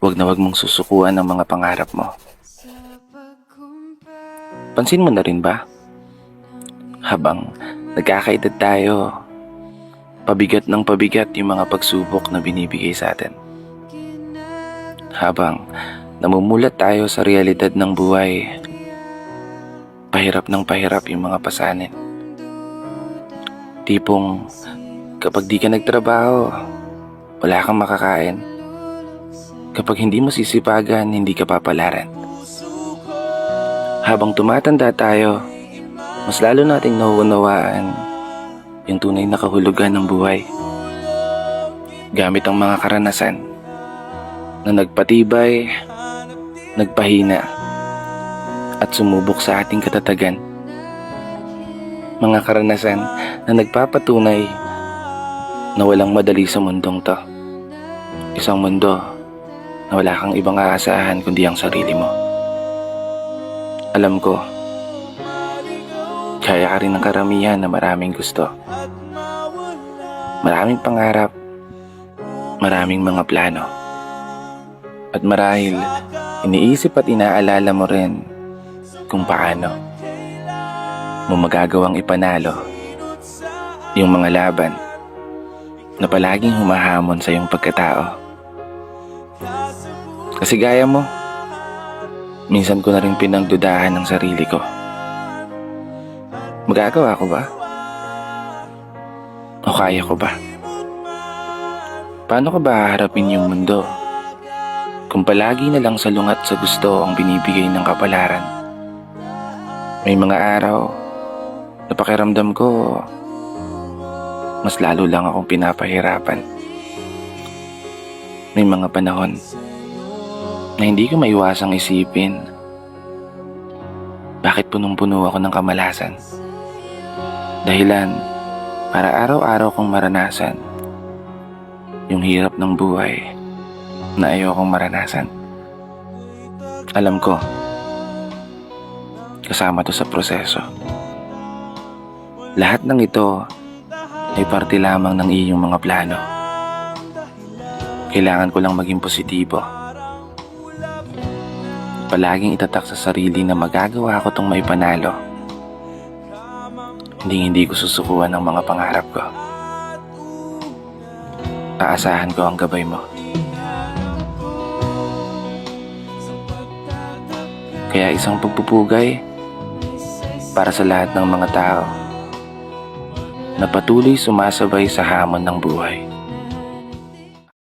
Huwag na huwag mong susukuan ang mga pangarap mo. Pansin mo na rin ba? Habang nagkakaedad tayo, pabigat ng pabigat yung mga pagsubok na binibigay sa atin. Habang namumulat tayo sa realidad ng buhay, pahirap ng pahirap yung mga pasanin. Tipong kapag di ka nagtrabaho, wala kang makakain. Kapag hindi mo sisipagan, hindi ka papalaran. Habang tumatanda tayo, mas lalo nating nauunawaan yung tunay na kahulugan ng buhay. Gamit ang mga karanasan na nagpatibay, nagpahina, at sumubok sa ating katatagan. Mga karanasan na nagpapatunay na walang madali sa mundong to. Isang mundo na wala kang ibang aasahan kundi ang sarili mo. Alam ko, kaya ka rin ng karamihan na maraming gusto. Maraming pangarap, maraming mga plano. At marahil, iniisip at inaalala mo rin kung paano mo magagawang ipanalo yung mga laban na palaging humahamon sa iyong pagkatao. Kasi gaya mo, minsan ko na rin pinagdudahan ng sarili ko. Magagawa ko ba? O kaya ko ba? Paano ko ba haharapin yung mundo kung palagi na lang salungat sa gusto ang binibigay ng kapalaran? May mga araw na pakiramdam ko mas lalo lang akong pinapahirapan. May mga panahon na hindi ko maiwasang isipin bakit punong-puno ako ng kamalasan. Dahilan para araw-araw kong maranasan yung hirap ng buhay na ayokong maranasan. Alam ko, kasama to sa proseso. Lahat ng ito ay parte lamang ng iyong mga plano. Kailangan ko lang maging positibo. Palaging itatak sa sarili na magagawa ko tong maipanalo. Hindi hindi ko susukuan ang mga pangarap ko. Aasahan ko ang gabay mo. Kaya isang pagpupugay para sa lahat ng mga tao na patuloy sumasabay sa hamon ng buhay.